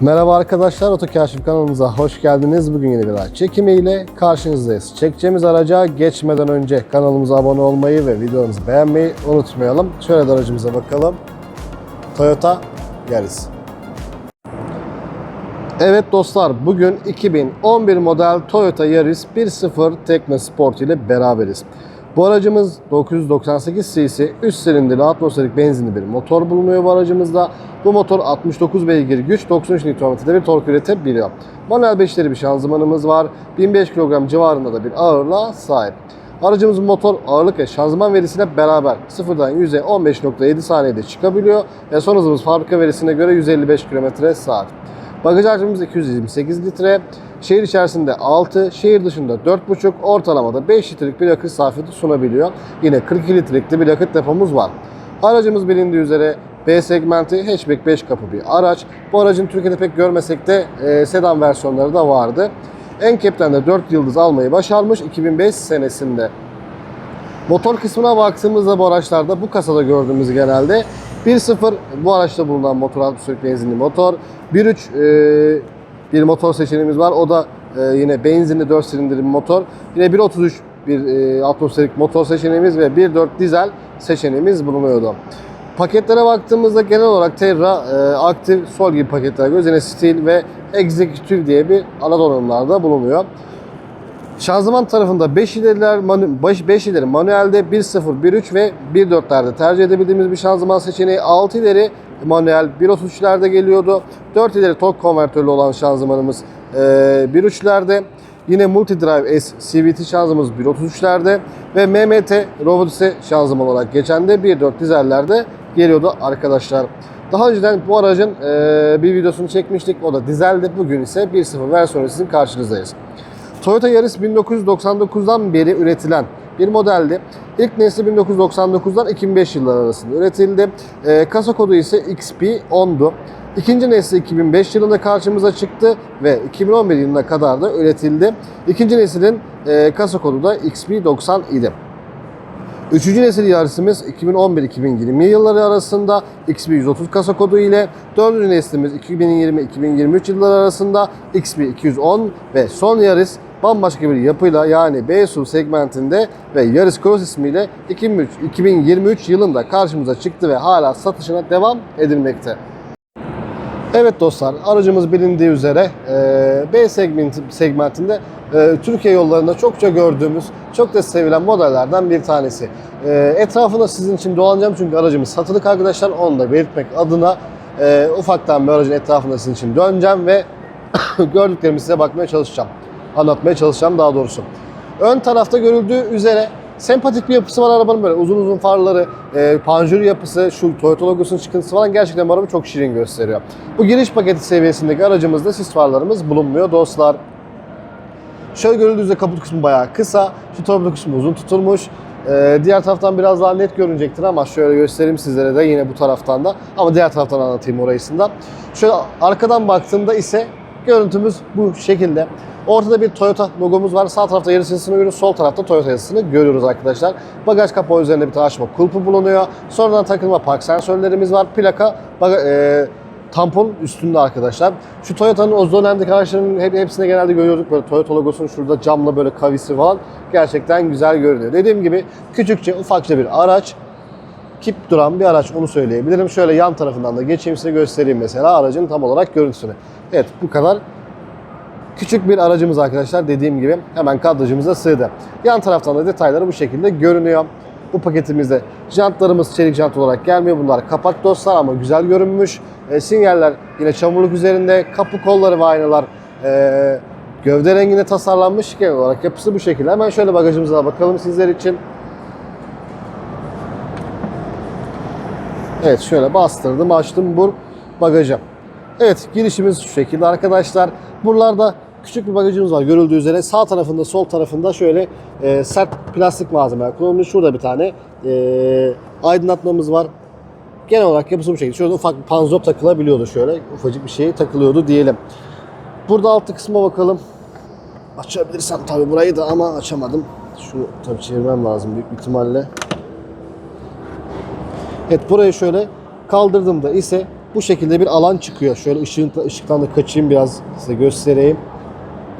Merhaba arkadaşlar, Otokaşif kanalımıza hoş geldiniz. Bugün yeni bir araç çekimiyle karşınızdayız. Çekeceğimiz araca geçmeden önce kanalımıza abone olmayı ve videomuzu beğenmeyi unutmayalım. Şöyle de aracımıza bakalım. Toyota Yaris. Evet dostlar, bugün 2011 model Toyota Yaris 1.0 Tekno Sport ile beraberiz. Bu aracımız 998 cc 3 silindirli atmosferik benzinli bir motor bulunuyor bu aracımızda. Bu motor 69 beygir güç 93 Nm'de bir tork üretebiliyor. Manuel 5'leri bir şanzımanımız var. 1005 kilogram civarında da bir ağırlığa sahip. Aracımızın motor ağırlık ve şanzıman verisiyle beraber sıfırdan 100'e 15.7 saniyede çıkabiliyor ve son hızımız fabrika verisine göre 155 km saat. Bagaj hacmimiz 228 litre. Şehir içerisinde 6, şehir dışında 4,5, ortalamada 5 litrelik bir yakıt sarfiyatı sunabiliyor. Yine 42 litrelik de bir yakıt depomuz var. Aracımız bilindiği üzere B segmenti hatchback 5 kapı bir araç. Bu aracın Türkiye'de pek görmesek de e, sedan versiyonları da vardı. NCAP'ten de 4 yıldız almayı başarmış 2005 senesinde. Motor kısmına baktığımızda bu araçlarda bu kasada gördüğümüz genelde 1.0 bu araçta bulunan motor atmosferik benzinli motor. 1.3 e, bir motor seçeneğimiz var. O da e, yine benzinli 4 silindirli bir motor. Yine 1.33 bir e, atmosferik motor seçeneğimiz ve 1.4 dizel seçeneğimiz bulunuyordu. Paketlere baktığımızda genel olarak Terra, e, Active, Sol gibi paketler görüyoruz. Yine Steel ve Executive diye bir ana donanımlarda bulunuyor. Şanzıman tarafında 5 ileriler, 5 ileri manuelde 1.0, 1.3 ve 1.4'lerde tercih edebildiğimiz bir şanzıman seçeneği. 6 ileri manuel 1.33'lerde geliyordu. 4 ileri tork konvertörlü olan şanzımanımız e, 1.3'lerde. Yine Multi Drive S CVT şanzımanımız 1.33'lerde ve MMT Robotise şanzıman olarak geçen de 1.4 dizellerde geliyordu arkadaşlar. Daha önceden bu aracın e, bir videosunu çekmiştik. O da dizeldi. Bugün ise 1.0 versiyonu sizin karşınızdayız. Toyota Yaris 1999'dan beri üretilen bir modeldi. İlk nesli 1999'dan 2005 yılları arasında üretildi. E, kasa kodu ise XP10'du. İkinci nesli 2005 yılında karşımıza çıktı ve 2011 yılına kadar da üretildi. İkinci neslin e, kasa kodu da XP90 idi. Üçüncü nesil Yaris'imiz 2011-2020 yılları arasında XB130 kasa kodu ile dördüncü neslimiz 2020-2023 yılları arasında XB210 ve son Yaris bambaşka bir yapıyla yani B SUV segmentinde ve Yaris Cross ismiyle 2023, 2023 yılında karşımıza çıktı ve hala satışına devam edilmekte. Evet dostlar, aracımız bilindiği üzere e, B segmenti, segmentinde e, Türkiye yollarında çokça gördüğümüz, çok da sevilen modellerden bir tanesi. E, etrafında sizin için dolanacağım çünkü aracımız satılık arkadaşlar. Onu da belirtmek adına ufaktan bir aracın etrafında sizin için döneceğim ve gördüklerimi size bakmaya çalışacağım. Anlatmaya çalışacağım daha doğrusu. Ön tarafta görüldüğü üzere sempatik bir yapısı var arabanın böyle uzun uzun farları, e, panjur yapısı, şu Toyota logosunun çıkıntısı falan gerçekten bu araba çok şirin gösteriyor. Bu giriş paketi seviyesindeki aracımızda sis farlarımız bulunmuyor dostlar. Şöyle görüldüğü üzere kaput kısmı bayağı kısa, şu torpido kısmı uzun tutulmuş. Ee, diğer taraftan biraz daha net görünecektir ama şöyle göstereyim sizlere de yine bu taraftan da. Ama diğer taraftan anlatayım orayısında. Şöyle arkadan baktığımda ise görüntümüz bu şekilde. Ortada bir Toyota logomuz var. Sağ tarafta yarış yazısını görüyoruz. Sol tarafta Toyota yazısını görüyoruz arkadaşlar. Bagaj kapağı üzerinde bir taşıma kulpu bulunuyor. Sonradan takılma park sensörlerimiz var. Plaka, baga, e, tampon üstünde arkadaşlar. Şu Toyota'nın o dönemdeki araçların hep, hepsinde genelde görüyorduk böyle Toyota logosunun şurada camla böyle kavisi falan. Gerçekten güzel görünüyor. Dediğim gibi küçükçe ufakça bir araç. Kip duran bir araç onu söyleyebilirim. Şöyle yan tarafından da geçeyim size göstereyim mesela aracın tam olarak görüntüsünü. Evet bu kadar Küçük bir aracımız arkadaşlar dediğim gibi hemen kadrajımıza sığdı. Yan taraftan da detayları bu şekilde görünüyor. Bu paketimizde jantlarımız çelik jant olarak gelmiyor. Bunlar kapak dostlar ama güzel görünmüş. E, sinyaller yine çamurluk üzerinde. Kapı kolları ve aynalar e, gövde renginde tasarlanmış. Genel olarak yapısı bu şekilde. Hemen şöyle bagajımıza bakalım sizler için. Evet şöyle bastırdım açtım bu bagajı. Evet girişimiz şu şekilde arkadaşlar. Buralarda küçük bir bagajımız var görüldüğü üzere. Sağ tarafında sol tarafında şöyle e, sert plastik malzemeler kullanılmış. Şurada bir tane e, aydınlatmamız var. Genel olarak yapısı bu şekilde. Şöyle ufak bir panzop takılabiliyordu şöyle. Ufacık bir şey takılıyordu diyelim. Burada altı kısma bakalım. Açabilirsem tabii burayı da ama açamadım. Şunu tabii çevirmem lazım büyük ihtimalle. Evet burayı şöyle kaldırdığımda ise bu şekilde bir alan çıkıyor. Şöyle ışığın, ışıktan da kaçayım biraz size göstereyim.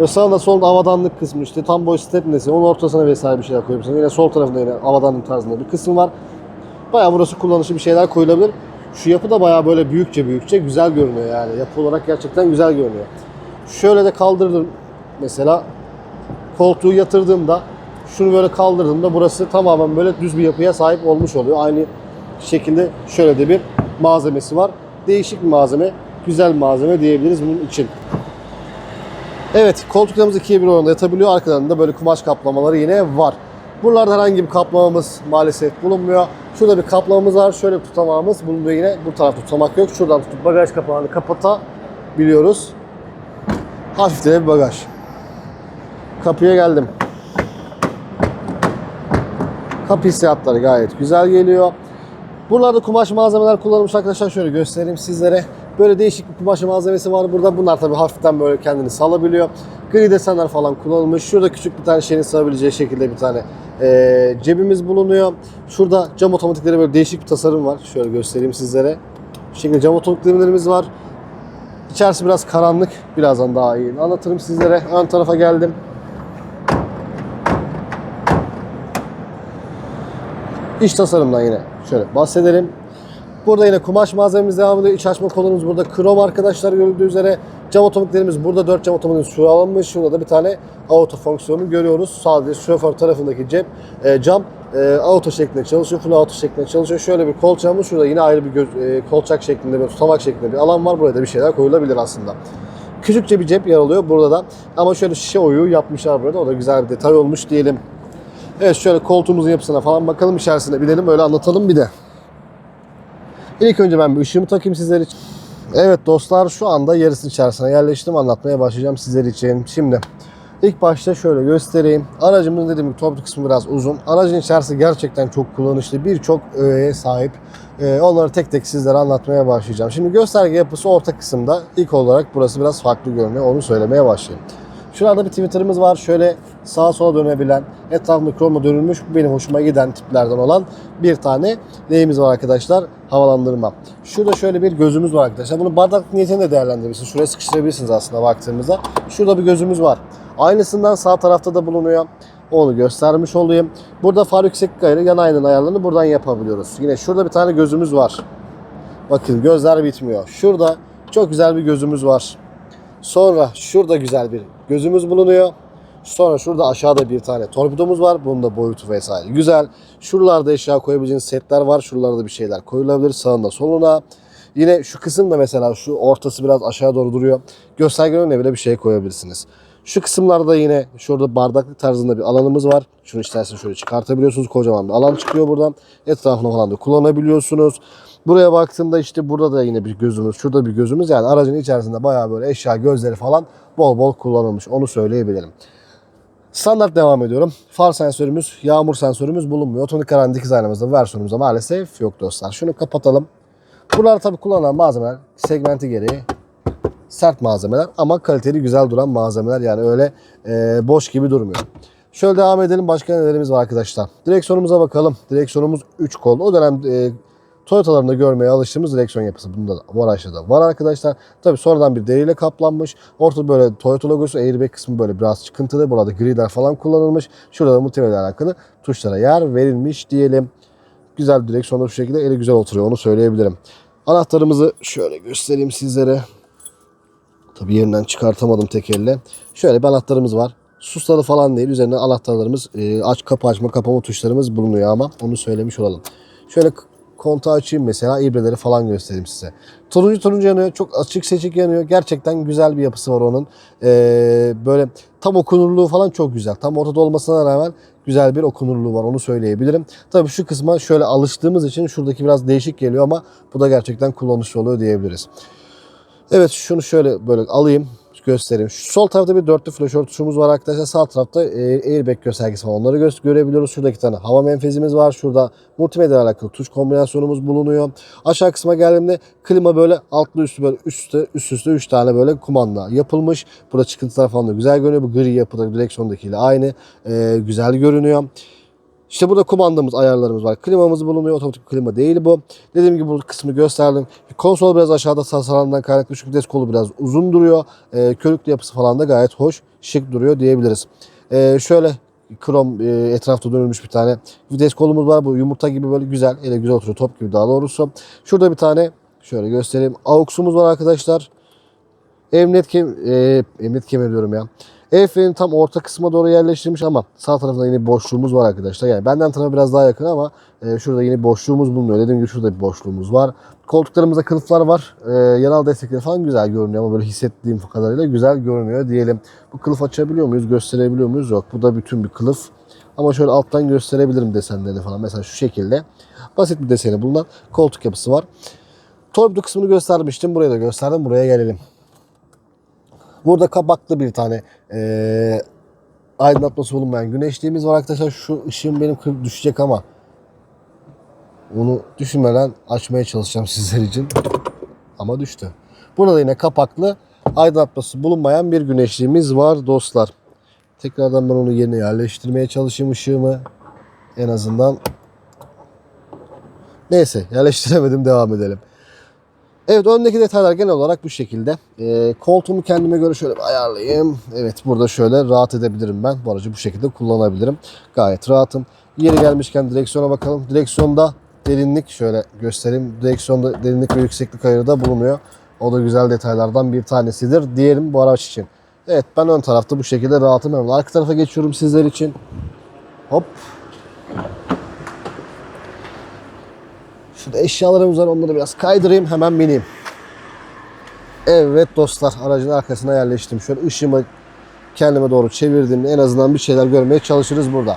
Ve sağında solda avadanlık kısmı işte tam boy step nesi onun ortasına vesaire bir şeyler koyabilirsiniz. Yine sol tarafında yine avadanlık tarzında bir kısım var. Bayağı burası kullanışlı bir şeyler koyulabilir. Şu yapı da bayağı böyle büyükçe büyükçe güzel görünüyor yani. Yapı olarak gerçekten güzel görünüyor. Şöyle de kaldırdım mesela koltuğu yatırdığımda şunu böyle kaldırdığımda burası tamamen böyle düz bir yapıya sahip olmuş oluyor. Aynı şekilde şöyle de bir malzemesi var. Değişik bir malzeme, güzel bir malzeme diyebiliriz bunun için. Evet, koltuklarımız ikiye bir oranda yatabiliyor. Arkalarında böyle kumaş kaplamaları yine var. Buralarda herhangi bir kaplamamız maalesef bulunmuyor. Şurada bir kaplamamız var. Şöyle bir tutamağımız bulunuyor yine. Bu tarafta tutamak yok. Şuradan tutup bagaj kapağını kapatabiliyoruz. Hafif de bir bagaj. Kapıya geldim. Kapı hissiyatları gayet güzel geliyor. Buralarda kumaş malzemeler kullanılmış arkadaşlar. Şöyle göstereyim sizlere. Böyle değişik bir kumaş malzemesi var burada. Bunlar tabii hafiften böyle kendini salabiliyor. Gri desenler falan kullanılmış. Şurada küçük bir tane şeyin sığabileceği şekilde bir tane eee, cebimiz bulunuyor. Şurada cam otomatikleri böyle değişik bir tasarım var. Şöyle göstereyim sizlere. Şu şekilde cam otomatiklerimiz var. İçerisi biraz karanlık. Birazdan daha iyi anlatırım sizlere. Ön tarafa geldim. İç tasarımdan yine şöyle bahsedelim. Burada yine kumaş malzememiz devam ediyor. İç açma kolumuz burada krom arkadaşlar görüldüğü üzere. Cam otomatiklerimiz burada 4 cam şu alınmış. Şurada da bir tane auto fonksiyonu görüyoruz. Sadece şoför tarafındaki cep, e, cam e, auto şeklinde çalışıyor. Full auto şeklinde çalışıyor. Şöyle bir kolçağımız şurada yine ayrı bir göz, e, kolçak şeklinde bir tutamak şeklinde bir alan var. Buraya da bir şeyler koyulabilir aslında. Küçükçe bir cep yer alıyor burada da. Ama şöyle şişe oyu yapmışlar burada. O da güzel bir detay olmuş diyelim. Evet şöyle koltuğumuzun yapısına falan bakalım içerisine binelim öyle anlatalım bir de. İlk önce ben bir ışığımı takayım sizler için. Evet dostlar şu anda yarısının içerisine yerleştim. Anlatmaya başlayacağım sizler için. Şimdi ilk başta şöyle göstereyim. Aracımızın dediğim gibi top kısmı biraz uzun. Aracın içerisi gerçekten çok kullanışlı. Birçok öğeye sahip. Ee, onları tek tek sizlere anlatmaya başlayacağım. Şimdi gösterge yapısı orta kısımda. İlk olarak burası biraz farklı görünüyor. Onu söylemeye başlayayım. Şurada bir Twitter'ımız var. Şöyle sağa sola dönebilen, etrafında kroma dönülmüş benim hoşuma giden tiplerden olan bir tane neyimiz var arkadaşlar? Havalandırma. Şurada şöyle bir gözümüz var arkadaşlar. Bunu bardak niyetine de değerlendirebilirsiniz. Şuraya sıkıştırabilirsiniz aslında baktığımızda. Şurada bir gözümüz var. Aynısından sağ tarafta da bulunuyor. Onu göstermiş olayım. Burada far yükseklik ayarı, yan aynanın ayarlarını buradan yapabiliyoruz. Yine şurada bir tane gözümüz var. Bakın gözler bitmiyor. Şurada çok güzel bir gözümüz var. Sonra şurada güzel bir gözümüz bulunuyor. Sonra şurada aşağıda bir tane torpidomuz var. Bunun da boyutu vesaire güzel. Şuralarda eşya koyabileceğiniz setler var. Şuralarda bir şeyler koyulabilir. Sağında soluna. Yine şu kısım da mesela şu ortası biraz aşağı doğru duruyor. Gösterge önüne bile bir şey koyabilirsiniz. Şu kısımlarda yine şurada bardaklık tarzında bir alanımız var. Şunu isterseniz şöyle çıkartabiliyorsunuz. Kocaman bir alan çıkıyor buradan. Etrafına falan da kullanabiliyorsunuz. Buraya baktığımda işte burada da yine bir gözümüz, şurada bir gözümüz. Yani aracın içerisinde bayağı böyle eşya, gözleri falan bol bol kullanılmış. Onu söyleyebilirim. Standart devam ediyorum. Far sensörümüz, yağmur sensörümüz bulunmuyor. Otomatik karan dikiz aynamızda versiyonumuzda maalesef yok dostlar. Şunu kapatalım. Buralar tabii kullanılan malzemeler segmenti gereği sert malzemeler ama kaliteli güzel duran malzemeler yani öyle e, boş gibi durmuyor. Şöyle devam edelim başka nelerimiz var arkadaşlar. Direksiyonumuza bakalım. Direksiyonumuz 3 kol. O dönem e, Toyota'larında görmeye alıştığımız direksiyon yapısı bunda da bu araçta da var arkadaşlar. Tabii sonradan bir deriyle kaplanmış. Ortada böyle Toyota logosu airbag kısmı böyle biraz çıkıntılı. Burada grider falan kullanılmış. Şurada da multimedya alakalı tuşlara yer verilmiş diyelim. Güzel direksiyonda şu şekilde eli güzel oturuyor onu söyleyebilirim. Anahtarımızı şöyle göstereyim sizlere. Tabii yerinden çıkartamadım tek elle. Şöyle bir anahtarımız var. Sustalı falan değil. Üzerinde anahtarlarımız, e, aç kapı açma kapama tuşlarımız bulunuyor ama onu söylemiş olalım. Şöyle kontağı açayım mesela ibreleri falan göstereyim size. Turuncu turuncu yanıyor. Çok açık seçik yanıyor. Gerçekten güzel bir yapısı var onun. E, böyle tam okunurluğu falan çok güzel. Tam ortada olmasına rağmen güzel bir okunurluğu var. Onu söyleyebilirim. Tabii şu kısma şöyle alıştığımız için şuradaki biraz değişik geliyor ama bu da gerçekten kullanışlı oluyor diyebiliriz. Evet şunu şöyle böyle alayım göstereyim. Şu sol tarafta bir dörtlü flaşör tuşumuz var arkadaşlar. Sağ tarafta e, airbag göstergesi var. Onları gö- görebiliyoruz. Şurada iki tane hava menfezimiz var. Şurada multimedya alakalı tuş kombinasyonumuz bulunuyor. Aşağı kısma geldiğimde klima böyle altlı üstü böyle üstte üst üste 3 tane böyle kumanda yapılmış. Burada çıkıntılar falan da güzel görünüyor. Bu gri yapıda direksiyondakiyle aynı. E, güzel görünüyor. İşte burada kumandamız, ayarlarımız var. Klimamız bulunuyor. Otomatik klima değil bu. Dediğim gibi bu kısmı gösterdim. Konsol biraz aşağıda tasarımdan kaynaklı çünkü vites kolu biraz uzun duruyor. Ee, körüklü yapısı falan da gayet hoş, şık duruyor diyebiliriz. Ee, şöyle krom e, etrafta dönülmüş bir tane vites kolumuz var. Bu yumurta gibi böyle güzel, ele güzel oturuyor. Top gibi daha doğrusu. Şurada bir tane şöyle göstereyim. AUX'umuz var arkadaşlar. Emniyet kem e, emniyet kemeri diyorum ya. El tam orta kısma doğru yerleştirilmiş ama sağ tarafında yine boşluğumuz var arkadaşlar. Yani benden tarafa biraz daha yakın ama e, şurada yine boşluğumuz bulunuyor. Dediğim gibi şurada bir boşluğumuz var. Koltuklarımızda kılıflar var. E, yanal destekleri falan güzel görünüyor ama böyle hissettiğim kadarıyla güzel görünüyor diyelim. Bu kılıf açabiliyor muyuz? Gösterebiliyor muyuz? Yok. Bu da bütün bir kılıf. Ama şöyle alttan gösterebilirim desenlerini falan. Mesela şu şekilde. Basit bir deseni bulunan koltuk yapısı var. Torpido kısmını göstermiştim. Buraya da gösterdim. Buraya gelelim. Burada kabaklı bir tane eee aydınlatması bulunmayan güneşliğimiz var arkadaşlar. Şu ışığım benim düşecek ama onu düşünmeden açmaya çalışacağım sizler için. Ama düştü. Burada da yine kapaklı aydınlatması bulunmayan bir güneşliğimiz var dostlar. Tekrardan ben onu yerine yerleştirmeye çalışayım ışığımı. En azından. Neyse yerleştiremedim devam edelim. Evet öndeki detaylar genel olarak bu şekilde. Ee, koltuğumu kendime göre şöyle ayarlayayım. Evet burada şöyle rahat edebilirim ben. Bu aracı bu şekilde kullanabilirim. Gayet rahatım. Yeri gelmişken direksiyona bakalım. Direksiyonda derinlik şöyle göstereyim. Direksiyonda derinlik ve yükseklik ayarı da bulunuyor. O da güzel detaylardan bir tanesidir diyelim bu araç için. Evet ben ön tarafta bu şekilde rahatım. Hemen arka tarafa geçiyorum sizler için. Hop. Şurada eşyalarımız var onları biraz kaydırayım hemen bineyim. Evet dostlar aracın arkasına yerleştim. Şöyle ışığımı kendime doğru çevirdiğimde en azından bir şeyler görmeye çalışırız burada.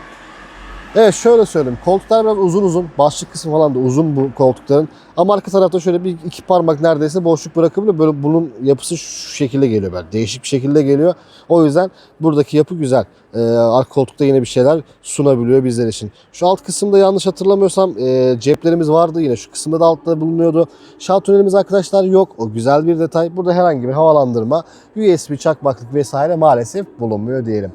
Evet şöyle söyleyeyim. Koltuklar biraz uzun uzun. Başlık kısmı falan da uzun bu koltukların. Ama arka tarafta şöyle bir iki parmak neredeyse boşluk bırakabiliyor. Böyle bunun yapısı şu şekilde geliyor böyle. Değişik bir şekilde geliyor. O yüzden buradaki yapı güzel. Ee, arka koltukta yine bir şeyler sunabiliyor bizler için. Şu alt kısımda yanlış hatırlamıyorsam e, ceplerimiz vardı yine. Şu kısımda da altta bulunuyordu. Şah arkadaşlar yok. O güzel bir detay. Burada herhangi bir havalandırma, USB çakmaklık vesaire maalesef bulunmuyor diyelim.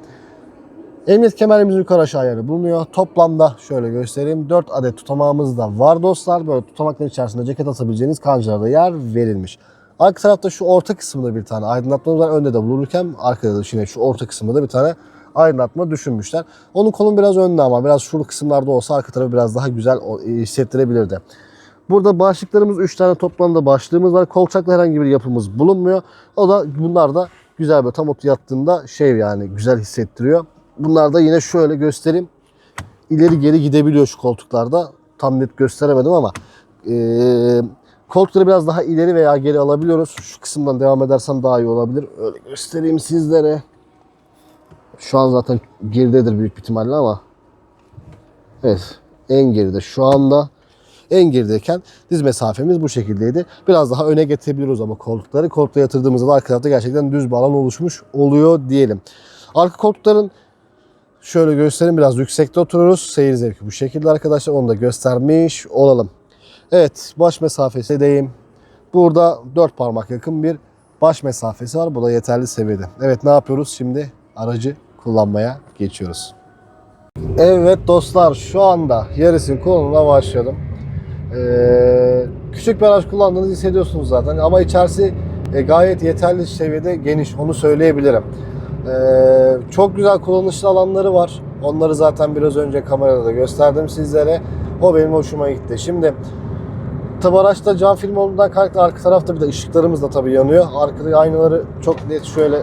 Emniyet kemerimizin yukarı aşağı ayarı bulunuyor. Toplamda şöyle göstereyim. 4 adet tutamağımız da var dostlar. Böyle tutamakların içerisinde ceket atabileceğiniz kancalarda yer verilmiş. Arka tarafta şu orta kısmında bir tane aydınlatmamız var. Önde de bulunurken arkada da yine şu orta kısmında bir tane aydınlatma düşünmüşler. Onun kolun biraz önde ama biraz şurada kısımlarda olsa arka tarafı biraz daha güzel e, hissettirebilirdi. Burada başlıklarımız 3 tane toplamda başlığımız var. Kolçaklı herhangi bir yapımız bulunmuyor. O da bunlar da güzel böyle tam otu yattığında şey yani güzel hissettiriyor. Bunlar da yine şöyle göstereyim. İleri geri gidebiliyor şu koltuklarda. Tam net gösteremedim ama eee koltukları biraz daha ileri veya geri alabiliyoruz. Şu kısımdan devam edersem daha iyi olabilir. Öyle göstereyim sizlere. Şu an zaten geridedir büyük ihtimalle ama Evet. En geride şu anda en gerideyken diz mesafemiz bu şekildeydi. Biraz daha öne getirebiliyoruz ama koltukları. Koltuğa yatırdığımızda da arka tarafta gerçekten düz bir alan oluşmuş oluyor diyelim. Arka koltukların şöyle göstereyim biraz yüksekte oturuyoruz. Seyir zevki bu şekilde arkadaşlar. Onu da göstermiş olalım. Evet baş mesafesi deyim. Burada 4 parmak yakın bir baş mesafesi var. Bu da yeterli seviyede. Evet ne yapıyoruz? Şimdi aracı kullanmaya geçiyoruz. Evet dostlar şu anda yarısın konumuna başladım. Ee, küçük bir araç kullandığınızı hissediyorsunuz zaten ama içerisi e, gayet yeterli seviyede geniş onu söyleyebilirim. Ee, çok güzel kullanışlı alanları var. Onları zaten biraz önce kamerada da gösterdim sizlere. O benim hoşuma gitti. Şimdi tabi araçta cam film olduğundan kaynaklı arka tarafta bir de ışıklarımız da tabi yanıyor. Arkada aynaları çok net şöyle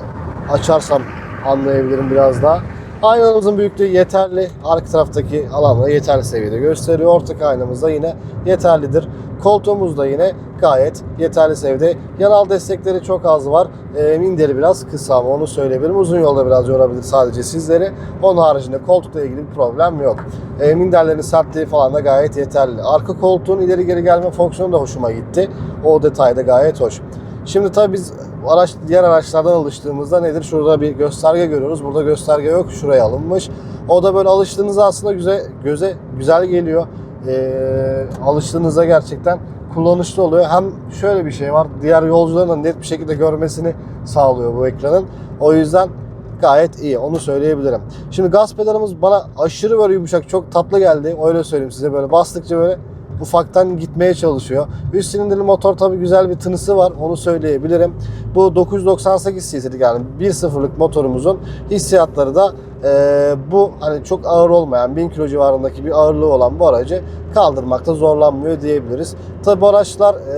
açarsam anlayabilirim biraz daha. Aynamızın büyüklüğü yeterli. Arka taraftaki alanları yeterli seviyede gösteriyor. Ortak aynamız da yine yeterlidir. Koltuğumuz da yine gayet yeterli seviyede. Yanal destekleri çok az var. E, minderi biraz kısa ama onu söyleyebilirim. Uzun yolda biraz yorabilir sadece sizleri. Onun haricinde koltukla ilgili bir problem yok. E, minderlerin sertliği falan da gayet yeterli. Arka koltuğun ileri geri gelme fonksiyonu da hoşuma gitti. O detay da gayet hoş. Şimdi tabii biz araç diğer araçlardan alıştığımızda nedir? Şurada bir gösterge görüyoruz. Burada gösterge yok. Şuraya alınmış. O da böyle alıştığınızda aslında güzel, göze güzel geliyor. Ee, alıştığınızda gerçekten kullanışlı oluyor. Hem şöyle bir şey var. Diğer yolcuların da net bir şekilde görmesini sağlıyor bu ekranın. O yüzden gayet iyi. Onu söyleyebilirim. Şimdi gaz pedalımız bana aşırı böyle yumuşak, çok tatlı geldi. Öyle söyleyeyim size böyle bastıkça böyle ufaktan gitmeye çalışıyor. Üst silindirli motor tabii güzel bir tınısı var. Onu söyleyebilirim. Bu 998 cc'lik yani 1.0'lık motorumuzun hissiyatları da e, bu hani çok ağır olmayan 1000 kilo civarındaki bir ağırlığı olan bu aracı kaldırmakta zorlanmıyor diyebiliriz. Tabii bu araçlar e,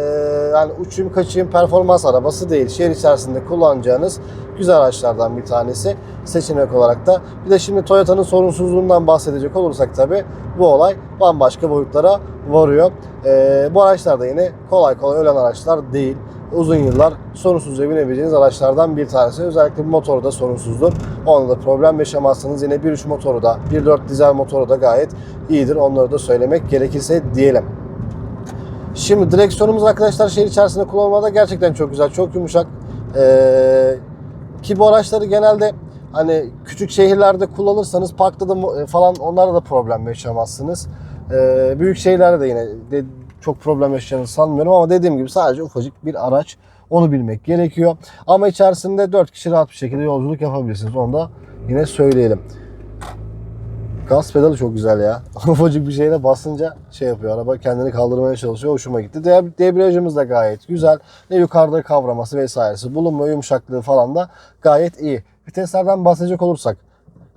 yani uçayım kaçayım performans arabası değil. Şehir içerisinde kullanacağınız güzel araçlardan bir tanesi seçenek olarak da. Bir de şimdi Toyota'nın sorunsuzluğundan bahsedecek olursak tabii bu olay bambaşka boyutlara varıyor. E, bu araçlar da yine kolay kolay ölen araçlar değil uzun yıllar sorunsuzca binebileceğiniz araçlardan bir tanesi. Özellikle bu motoru da sorunsuzdur. Onda da problem yaşamazsınız. Yine 1.3 motoru da, 1.4 dizel motoru da gayet iyidir. Onları da söylemek gerekirse diyelim. Şimdi direksiyonumuz arkadaşlar şehir içerisinde kullanmada gerçekten çok güzel, çok yumuşak. Ee, ki bu araçları genelde hani küçük şehirlerde kullanırsanız parkta da falan onlarda da problem yaşamazsınız. Ee, büyük şehirlerde de yine çok problem yaşayacağınızı sanmıyorum ama dediğim gibi sadece ufacık bir araç. Onu bilmek gerekiyor. Ama içerisinde 4 kişi rahat bir şekilde yolculuk yapabilirsiniz. Onu da yine söyleyelim. Gaz pedalı çok güzel ya. Ufacık bir şeyle basınca şey yapıyor. Araba kendini kaldırmaya çalışıyor. Hoşuma gitti. De- Debriyajımız da gayet güzel. Ne yukarıda kavraması vesairesi. Bulunma yumuşaklığı falan da gayet iyi. Viteslerden bahsedecek olursak.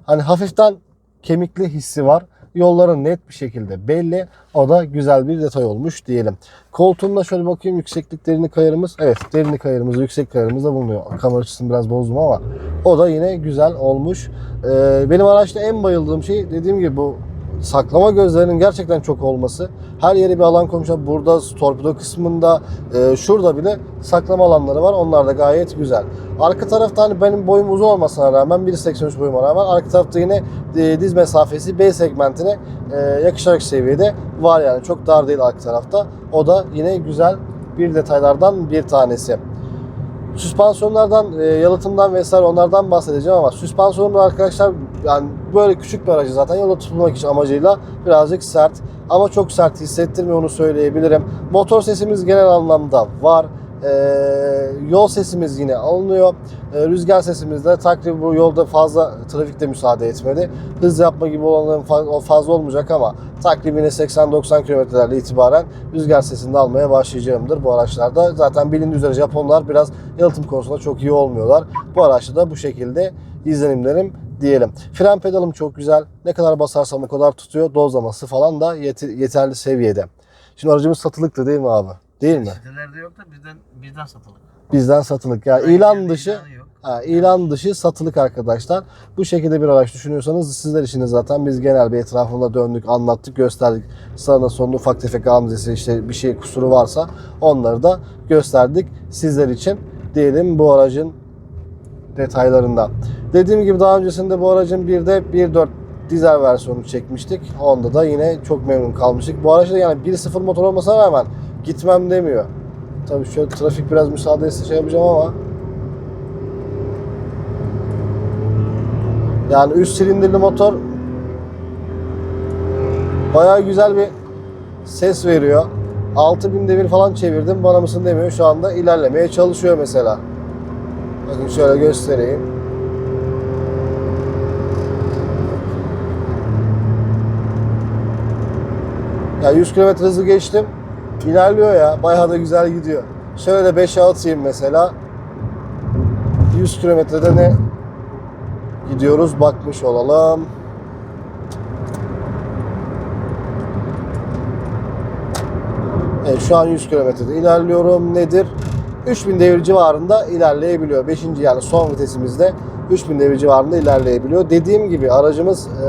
Hani hafiften kemikli hissi var. Yolları net bir şekilde belli. O da güzel bir detay olmuş diyelim. Koltuğumda şöyle bakayım yükseklik derinlik ayarımız. Evet derinlik ayarımız, yüksek ayarımız da bulunuyor. Kamera açısını biraz bozdum ama o da yine güzel olmuş. Ee, benim araçta en bayıldığım şey dediğim gibi bu saklama gözlerinin gerçekten çok olması. Her yere bir alan koymuşlar. Burada torpido kısmında e, şurada bile saklama alanları var. Onlar da gayet güzel. Arka tarafta hani benim boyum uzun olmasına rağmen 1.83 boyuma rağmen arka tarafta yine e, diz mesafesi B segmentine e, yakışacak seviyede var yani. Çok dar değil arka tarafta. O da yine güzel bir detaylardan bir tanesi. Süspansiyonlardan, e, yalıtımdan vesaire onlardan bahsedeceğim ama süspansiyonu arkadaşlar yani böyle küçük bir aracı zaten yola tutulmak için amacıyla birazcık sert ama çok sert hissettirmiyor onu söyleyebilirim. Motor sesimiz genel anlamda var. E, yol sesimiz yine alınıyor. E, rüzgar sesimiz de takribi bu yolda fazla trafikte müsaade etmedi. Hız yapma gibi olanların fazla olmayacak ama takribi yine 80-90 kilometrelerle itibaren rüzgar sesini de almaya başlayacağımdır bu araçlarda. Zaten bilindiği üzere Japonlar biraz yalıtım konusunda çok iyi olmuyorlar. Bu araçta da bu şekilde izlenimlerim diyelim. Fren pedalım çok güzel. Ne kadar basarsam o kadar tutuyor. Dozlaması falan da yeterli seviyede. Şimdi aracımız satılıktı değil mi abi? Değil mi? Sitelerde yok da bizden bizden satılık. Bizden satılık. Ya Aynı ilan dışı. Ha, ilan dışı satılık arkadaşlar. Bu şekilde bir araç düşünüyorsanız sizler için zaten biz genel bir etrafında döndük, anlattık, gösterdik. Sağında sonunda ufak tefek amzesi işte bir şey kusuru varsa onları da gösterdik sizler için diyelim bu aracın detaylarında. Dediğim gibi daha öncesinde bu aracın bir de 1.4 dizel versiyonu çekmiştik. Onda da yine çok memnun kalmıştık. Bu araçta yani 1.0 motor olmasına rağmen gitmem demiyor. Tabii şöyle trafik biraz müsaade etse şey yapacağım ama Yani üst silindirli motor bayağı güzel bir ses veriyor. 6000 devir falan çevirdim. Bana mısın demiyor. Şu anda ilerlemeye çalışıyor mesela. Bakın şöyle göstereyim. Ya 100 km hızlı geçtim. İlerliyor ya. Bayağı da güzel gidiyor. Şöyle de 5'e atayım mesela. 100 kilometrede ne gidiyoruz bakmış olalım. Evet, şu an 100 kilometrede ilerliyorum. Nedir? 3000 devir civarında ilerleyebiliyor. 5. yani son vitesimizde 3000 devir civarında ilerleyebiliyor. Dediğim gibi aracımız e,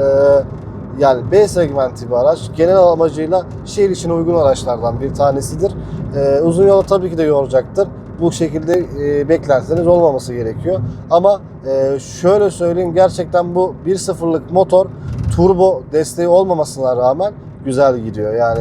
yani B segmenti bir araç. Genel amacıyla şehir için uygun araçlardan bir tanesidir. E, uzun yola tabii ki de yoracaktır. Bu şekilde e, beklentileriniz olmaması gerekiyor. Ama e, şöyle söyleyeyim gerçekten bu 1.0'lık motor turbo desteği olmamasına rağmen güzel gidiyor. Yani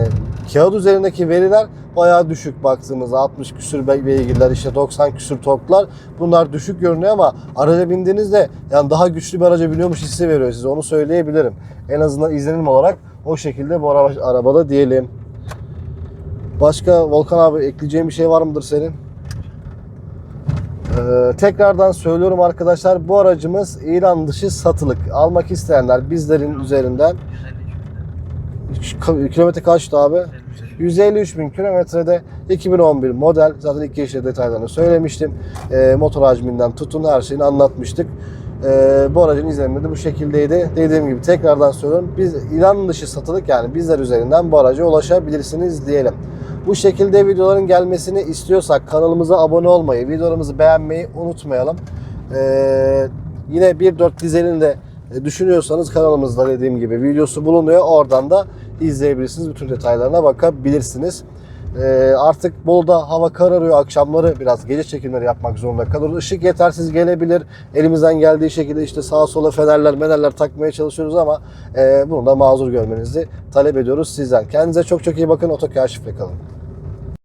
kağıt üzerindeki veriler bayağı düşük baktığımızda 60 küsür be- beygirler işte 90 küsür torklar bunlar düşük görünüyor ama araca bindiğinizde yani daha güçlü bir araca biniyormuş hissi veriyor size onu söyleyebilirim. En azından izlenim olarak o şekilde bu araba, arabada diyelim. Başka Volkan abi ekleyeceğin bir şey var mıdır senin? Ee, tekrardan söylüyorum arkadaşlar bu aracımız ilan dışı satılık. Almak isteyenler bizlerin üzerinden 153 bin. Şu- kilometre kaçtı abi? 153 bin. 153 bin kilometrede 2011 model. Zaten ilk girişte detaylarını söylemiştim. Ee, motor hacminden tutun her şeyini anlatmıştık. Ee, bu aracın izlenimi de bu şekildeydi. Dediğim gibi tekrardan söylüyorum. Biz ilan dışı satılık yani bizler üzerinden bu araca ulaşabilirsiniz diyelim. Bu şekilde videoların gelmesini istiyorsak kanalımıza abone olmayı, videolarımızı beğenmeyi unutmayalım. Ee, yine 1.4 dizelini de e, düşünüyorsanız kanalımızda dediğim gibi videosu bulunuyor. Oradan da izleyebilirsiniz. Bütün detaylarına bakabilirsiniz. Ee, artık Bolu'da hava kararıyor. Akşamları biraz gece çekimleri yapmak zorunda kalıyoruz. Işık yetersiz gelebilir. Elimizden geldiği şekilde işte sağa sola fenerler, menerler takmaya çalışıyoruz ama e, bunu da mazur görmenizi talep ediyoruz sizden. Kendinize çok çok iyi bakın. Otokaşifle kalın.